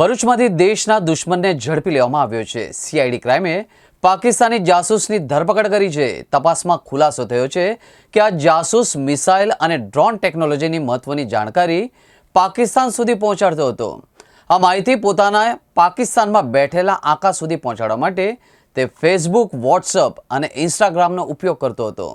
ભરૂચમાંથી દેશના દુશ્મનને ઝડપી લેવામાં આવ્યો છે. સીઆઈડી ક્રાઇમે પાકિસ્તાની જાસૂસની ધરપકડ કરી છે. તપાસમાં ખુલાસો થયો છે કે આ જાસૂસ મિસાઇલ અને ડ્રોન ટેકનોલોજીની મહત્વની જાણકારી પાકિસ્તાન સુધી પહોંચાડતો હતો. આ માહિતી પોતાના પાકિસ્તાનમાં બેઠેલા આંકા સુધી પહોંચાડવા માટે તે ફેસબુક વોટ્સઅપ અને ઇન્સ્ટાગ્રામનો ઉપયોગ કરતો હતો.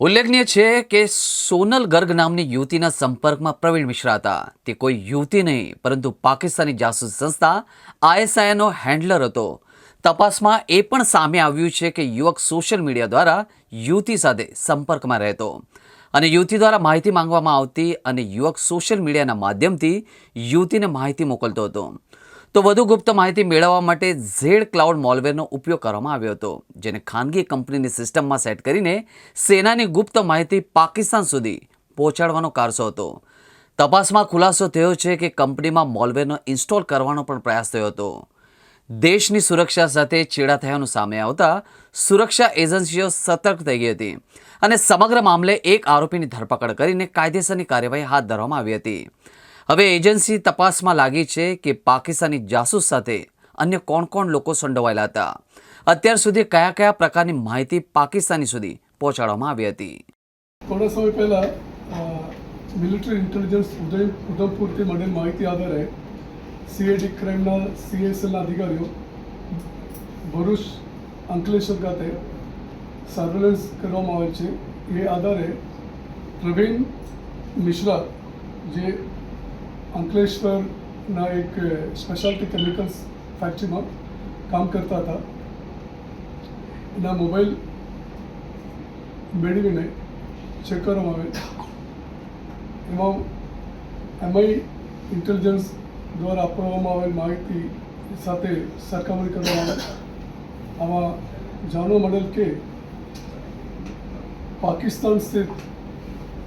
ઉલ્લેખનીય છે કે સોનલ ગર્ગ નામની યુવતીના સંપર્કમાં પ્રવીણ મિશ્રા હતા. તે કોઈ યુવતી નહીં, પરંતુ પાકિસ્તાની જાસૂસ સંસ્થા આઈએસઆઈનો હેન્ડલર હતો. તપાસમાં એ પણ સામે આવ્યું છે કે યુવક સોશિયલ મીડિયા દ્વારા યુવતી સાથે સંપર્કમાં રહેતો. અને યુવતી દ્વારા માહિતી માંગવામાં આવતી અને યુવક સોશિયલ મીડિયાના માધ્યમથી યુવતીને માહિતી મોકલતો હતો. તો વધુ ગુપ્ત માહિતી મેળવવા માટે ઝેડ ક્લાઉડ મોલવેરનો ઉપયોગ કરવામાં આવ્યો હતો, જેને ખાનગી કંપનીની સિસ્ટમમાં સેટ કરીને સેનાની ગુપ્ત માહિતી પાકિસ્તાન સુધી પહોંચાડવાનો કારસો હતો. તપાસમાં ખુલાસો થયો છે કે કંપનીમાં મોલવેરનો ઇન્સ્ટોલ કરવાનો પણ પ્રયાસ થયો હતો. દેશની સુરક્ષા સાથે છેડા થયાનું સામે આવતા સુરક્ષા એજન્સીઓ સતર્ક થઈ ગઈ હતી અને સમગ્ર મામલે એક આરોપીની ધરપકડ કરીને કાયદેસરની કાર્યવાહી હાથ ધરવામાં આવી હતી. હવે એજન્સી તપાસમાં લાગી છે કે પાકિસ્તાની જાસૂસ સાથે અન્ય કોણ કોણ લોકો સંડોવાયેલા હતા. અત્યાર સુધી કયા કયા પ્રકારની માહિતી પાકિસ્તાની સુધી પહોંચાડવામાં આવી હતી? થોડા સમય પહેલાં મિલિટરી ઇન્ટેલિજન્સ ઉધમપુરથી મળેલ માહિતી આધારે સીએડી ક્રાઇમના સીએસએલના અધિકારીઓ, ભરૂચ, અંકલેશ્વર ખાતે સર્વેલન્સ કરવામાં આવે છે. એ આધારે પ્રવીણ મિશ્રા, જે અંકલેશ્વરના એક સ્પેશિયાલિટી કેમિકલ્સ ફેક્ટરીમાં કામ કરતા હતા. એના મોબાઈલ મેળવીને ચેક કરવામાં આવે. એમાં એમઆઈ ઇન્ટેલિજન્સ દ્વારા આપવામાં આવેલ માહિતી સાથે સરખામણી કરવામાં આવે. આમાં જાણવા મળેલ કે પાકિસ્તાન સ્થિત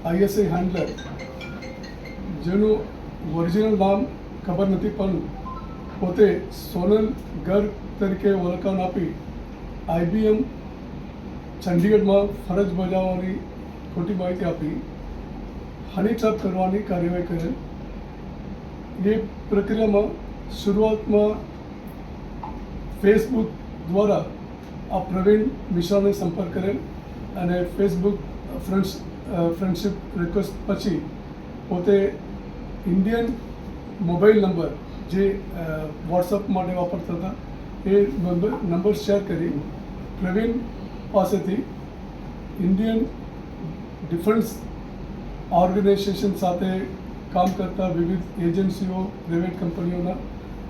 આઈએસઆઈ હેન્ડલર જેનું ઓરિજિનલ નામ ખબર નથી, પણ પોતે સોનલ ગર્ગ તરીકે ઓળખાણ આપી આઈબીએમ ચંડીગઢમાં ફરજ બજાવવાની ખોટી માહિતી આપી. હની ટ્રેપ કરવાની કાર્યવાહી કરેલ એ પ્રક્રિયામાં શરૂઆતમાં ફેસબુક દ્વારા આ પ્રવીણ મિશ્રાને સંપર્ક કરેલ અને ફેસબુક ફ્રેન્ડ્સ ફ્રેન્ડશિપ રિક્વેસ્ટ પછી પોતે ઇન્ડિયન મોબાઈલ નંબર જે વોટ્સઅપ માટે વાપરતા હતા, એ નંબર શેર કરી પ્રવીણ પાસેથી ઇન્ડિયન ડિફેન્સ ઓર્ગેનાઇઝેશન સાથે કામ કરતા વિવિધ એજન્સીઓ, પ્રાઇવેટ કંપનીઓના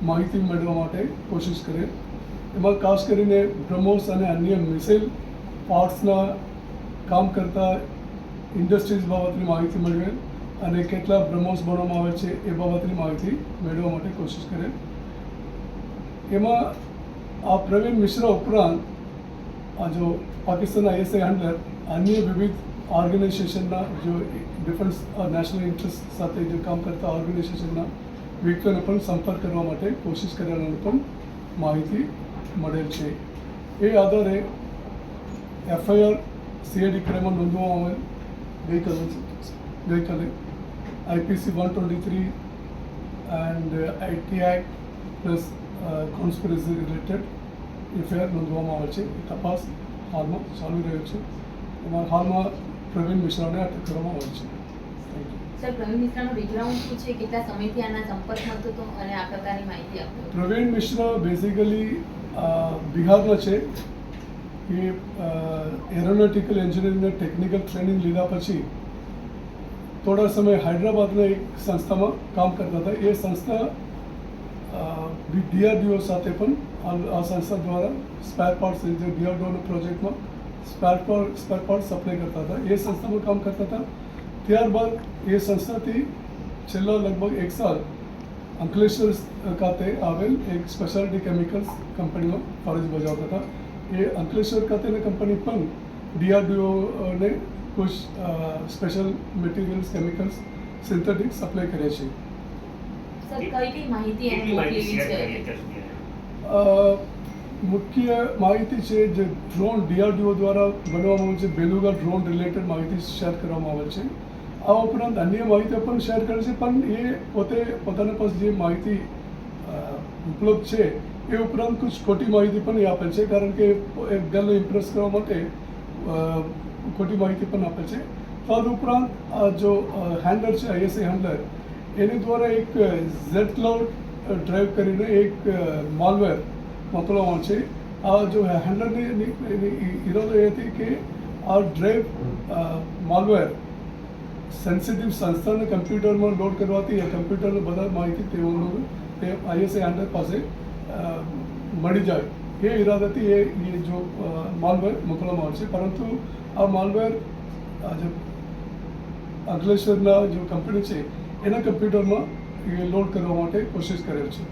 માહિતી મેળવવા માટે કોશિશ કરે. એમાં ખાસ કરીને બ્રહ્મોસ અને અન્ય મિસાઇલ પાર્ટ્સના કામ કરતા ઇન્ડસ્ટ્રીઝ બાબતની માહિતી મેળવે. અને કેટલા બ્રહ્મોસ બનાવવામાં આવે છે એ બાબતની માહિતી મેળવવા માટે કોશિશ કરે એમાં આ પ્રવીણ મિશ્રા ઉપરાંત આ જો પાકિસ્તાન આઈએસઆઈ હેન્ડલર અન્ય વિવિધ ઓર્ગેનાઇઝેશનના જો ડિફરન્સ નેશનલ ઇન્ટરેસ્ટ સાથે જે કામ કરતા ઓર્ગેનાઇઝેશનના વ્યક્તિઓને પણ સંપર્ક કરવા માટે કોશિશ કરવાની પણ માહિતી મળેલ છે. એ આધારે એફઆઈઆર, સીઆઈડી ક્રાઇમમાં નોંધવામાં આવેલ ગઈકાલે ગઈકાલે IPC one twenty three and Act plus plus conspiracy related FIR નોંધવામાં આવે છે. એ તપાસ હાલમાં ચાલુ રહ્યો છે. એમાં હાલમાં પ્રવીણ મિશ્રાને અટક કરવામાં આવે છે. સર પ્રવીણ મિશ્રાનો બેકગ્રાઉન્ડ શું છે? કેટલા સમયથી આના સંપર્કમાં હતો તો અને આ પ્રકારની માહિતી આપો. પ્રવીણ મિશ્રા બેઝિકલી બિહારના છે. એ એરોનોટિકલ એન્જિનિયરિંગના ટેકનિકલ ટ્રેનિંગ લીધા પછી થોડા સમય હૈદરાબાદના એક સંસ્થામાં કામ કરતા હતા. એ સંસ્થા ડીઆરડીઓ સાથે પણ આ- સંસ્થા દ્વારા સ્પેર પાર્ટ્સ જે ડીઆરડીઓના પ્રોજેક્ટમાં spare part spare part supply કરતા હતા. એ સંસ્થામાં કામ કરતા હતા. ત્યારબાદ એ સંસ્થાથી છેલ્લા લગભગ એક સાલ અંકલેશ્વર ખાતે આવેલ એક સ્પેશિયાલિટી કેમિકલ્સ કંપનીમાં ફરજ બજાવતા હતા. એ અંકલેશ્વર ખાતેની કંપની પણ ડીઆરડીઓને કુછ special materials chemicals synthetic supply કરે છે. સર કઈ માહિતી એને મુખ્ય માહિતી છે જે ડ્રોન ડીઆરડીઓ દ્વારા બનાવવામાં આવે છે. બેલુગા ડ્રોન રિલેટેડ માહિતી શેર કરવામાં આવે છે. આ ઉપરાંત અન્ય માહિતી પણ શેર કરે છે પણ એ પોતે પોતાના પાસે જે માહિતી ઉપલબ્ધ છે એ ઉપરાંત કુછ ખોટી માહિતી પણ એ આપે છે. કારણ કે એક ગર્લને ઇમ્પ્રેસ કરવા માટે ખોટી માહિતી પણ આપે છે. તદઉપરાંત જો હેન્ડલર છે આઈએસએ હેન્ડલર એની દ્વારા એક ઝેડ ક્લાઉડ ડ્રાઈવ કરીને એક માલવેર મોકલવામાં છે આ જો હેન્ડલરની ઈરાદો એ હતી કે આ ડ્રાઈવ માલવેર સેન્સિટિવ સંસ્થાને કમ્પ્યુટરમાં લોડ કરવાથી આ કમ્પ્યુટરની બધા માહિતી તેઓનું, તે આઈએસએ હેન્ડલ પાસે મળી જાય. એ ઈરાદાથી એ જો માલવેર મોકલવામાં આવશે. પરંતુ આ માલવેર આ જે અંકલેશ્વરના જે કંપની છે, એના કમ્પ્યુટરમાં એ લોડ કરવા માટે કોશિશ કરેલ છે.